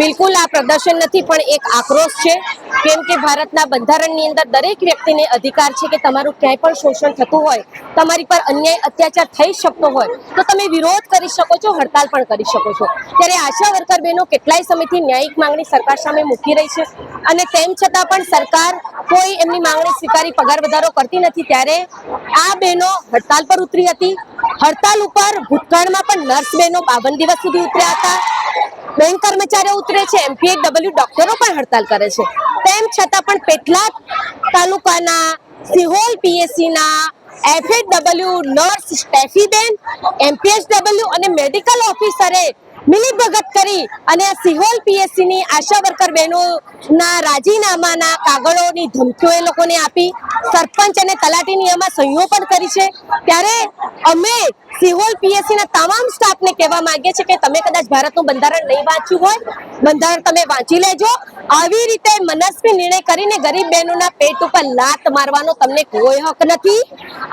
બિલકુલ, આ પ્રદર્શન નથી, પણ એક આક્રોશ છે. કેમ કે ભારતના બંધારણની અંદર દરેક વ્યક્તિને અધિકાર છે કે તમારું ક્યાંય પણ શોષણ થતું હોય, તમારી પર અન્યાય, અત્યાચાર થઈ શકતો હોય, તો તમે વિરોધ કરી શકો છો, હડતાલ પણ કરી શકો છો. ત્યારે આશા વર્કર બહેનો કેટલાય સમયથી ન્યાયિક માંગણી સરકાર સામે મૂકી રહી છે. અને તેમ છતાં પણ સરકાર કોઈ એમની માંગણી સ્વીકારી પગાર વધારો કરતી નથી. ત્યારે આ બહેનો હડતાલ પર ઉતરી હતી. હડતાલ ઉપર ભૂતકાળમાં પણ નર્સ બહેનો બાવન દિવસ સુધી ઉતર્યા હતા. બેંક કર્મચારીઓ ઉતરે છે એમપીએડબલ્યુ ડોક્ટરો પણ હડતાલ કરે છે. તેમ છતાં પણ પેટલાદ તાલુકાના સિહોલ પીએસસીના એફએડબલ્યુ નર્સ સ્ટેફીબેન એમપીએસડબલ્યુ અને મેડિકલ ઓફિસરે મિલીભગત કરી અને સિહોલ પીએસસી ની આશા વર્કર બહેનોના રાજીનામાના કાગળોની ધમકીઓ એ લોકોને આપી. સરપંચ અને તલાટીની એમાં સહીઓ પણ કરી છે. ત્યારે અમે સિહોલ પીએસસી ના તમામ સ્ટાફને કહેવા માંગીએ છીએ કે તમે કદાચ ભારતનું બંધારણ નહીં વાંચ્યું હોય, બંધારણ તમે વાંચી લેજો. આવી રીતે મનસ્વી નિર્ણય કરીને ગરીબ બહેનોના પેટ ઉપર લાત મારવાનો તમને કોઈ હક નથી.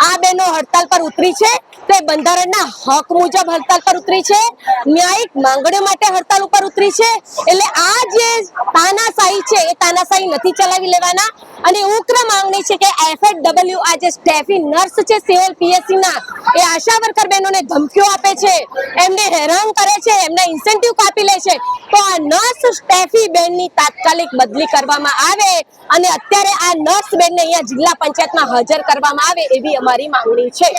આ બહેનો હડતાલ પર ઉતરી છે તે બંધારણના હક મુજબ હડતાલ પર ઉતરી છે. ન્યાયિક માંગણીઓ માટે હડતાલ ઉપર ઉતરી છે. એટલે આ જે તાનાશાહી છે એ તાનાશાહી નથી ચલાવી લેવાના. અને ઉગ્ર માંગણી છે કે એફએડબલ્યુ આ જે સ્ટેફી નર્સ છે સિવિલ પીએસસી ના એ આશા વર્કર બહેનોને ધમકીઓ આપે છે. એમને હેરાન કરે છે, એમને ઇન્સેન્ટિવ કાપી લે છે. તો આ નર્સ સ્ટેફી બેનની તાત્કાલિક બદલી કરવામાં આવે અને અત્યારે આ નર્સ બેનને અહીંયા જિલ્લા પંચાયતમાં હાજર કરવામાં આવે એવી અમારી માંગણી છે.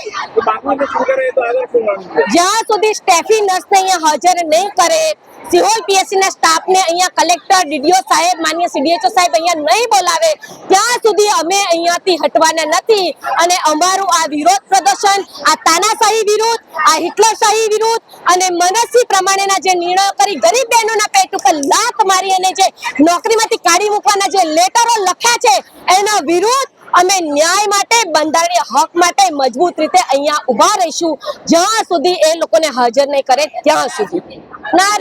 જ્યાં સુધી સ્ટેફી નર્સને અહીંયા હાજર નહીં કરે સિહોલ પીએસસી ના સ્ટાફને અહીંયા કલેક્ટર ડીડીઓ સાહેબ, માન્ય સીડીએચઓ સાહેબ અહીંયા નહીં બોલાવે. ત્યાં સુધી અમે અહીંયાથી હટવાના નથી. અને અમારું આ વિરોધ પ્રદર્શન, આ તાનાશાહી વિરુદ્ધ આ હિટલરશાહી વિરુદ્ધ અને મનસ્વી પ્રમાણેના જે નિર્ણયો કરી ગરીબ બહેનોના પેટ ઉપર લાત મારી અને જે નોકરીમાંથી કાઢી મૂકવાના જે લેટરો લખ્યા છે, એના વિરુદ્ધ અમે ન્યાય માટે, બંધારણીય હક માટે મજબૂત રીતે અહીંયા ઊભા રહીશું. જ્યાં સુધી એ લોકોને હાજર નહીં કરે, ત્યાં સુધી. નારી